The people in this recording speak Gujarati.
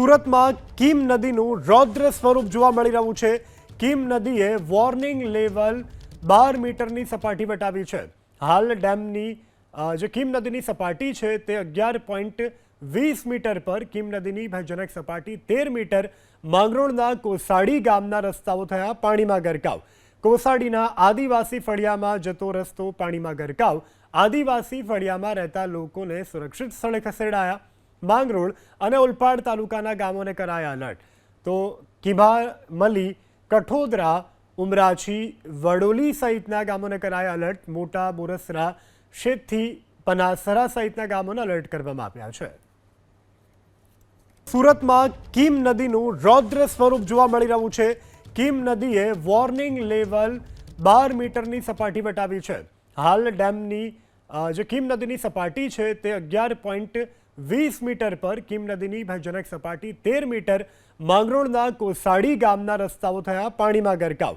સુરતમાં કીમ નદીનું રૌદ્ર સ્વરૂપ જોવા મળી રહ્યું છે. કીમ નદીએ વોર્નિંગ લેવલ બાર મીટરની સપાટી વટાવી છે. હાલ ડેમની જે કીમ નદીની સપાટી છે તે અગિયાર પોઈન્ટ વીસ મીટર પર કીમ નદીની ભયજનક સપાટી તેર મીટર માંગરોળના કોસાડી ગામના રસ્તાઓ થયા પાણીમાં ગરકાવ. કોસાડીના આદિવાસી ફળિયામાં જતો રસ્તો પાણીમાં ગરકાવ. આદિવાસી ફળિયામાં રહેતા લોકોને સુરક્ષિત સ્થળે ખસેડાયા. માંગરોળ અને ઓલપાડ તાલુકાના ગામોને કરાયા અલર્ટ તો કિભામલી કઠોદરા, ઉમરાછી, વડોલી સહિતના ગામોને કરાયા અલર્ટ મોટા બોરસરા, શેતથી પનાસરા સહિતના ગામોને અલર્ટ કરવામાં આવ્યા છે. સુરતમાં કીમ નદીનું રૌદ્ર સ્વરૂપ જોવા મળી રહ્યું છે. કીમ નદીએ વોર્નિંગ લેવલ બાર મીટરની સપાટી વટાવી છે. હાલ ડેમની જે કીમ નદીની સપાટી છે તે અગિયાર પોઈન્ટ વીસ મીટર પર કીમ નદીની ભયજનક સપાટી તેર મીટર માંગરોળના કોસાડી ગામના રસ્તાઓ થયા પાણીમાં ગરકાવ.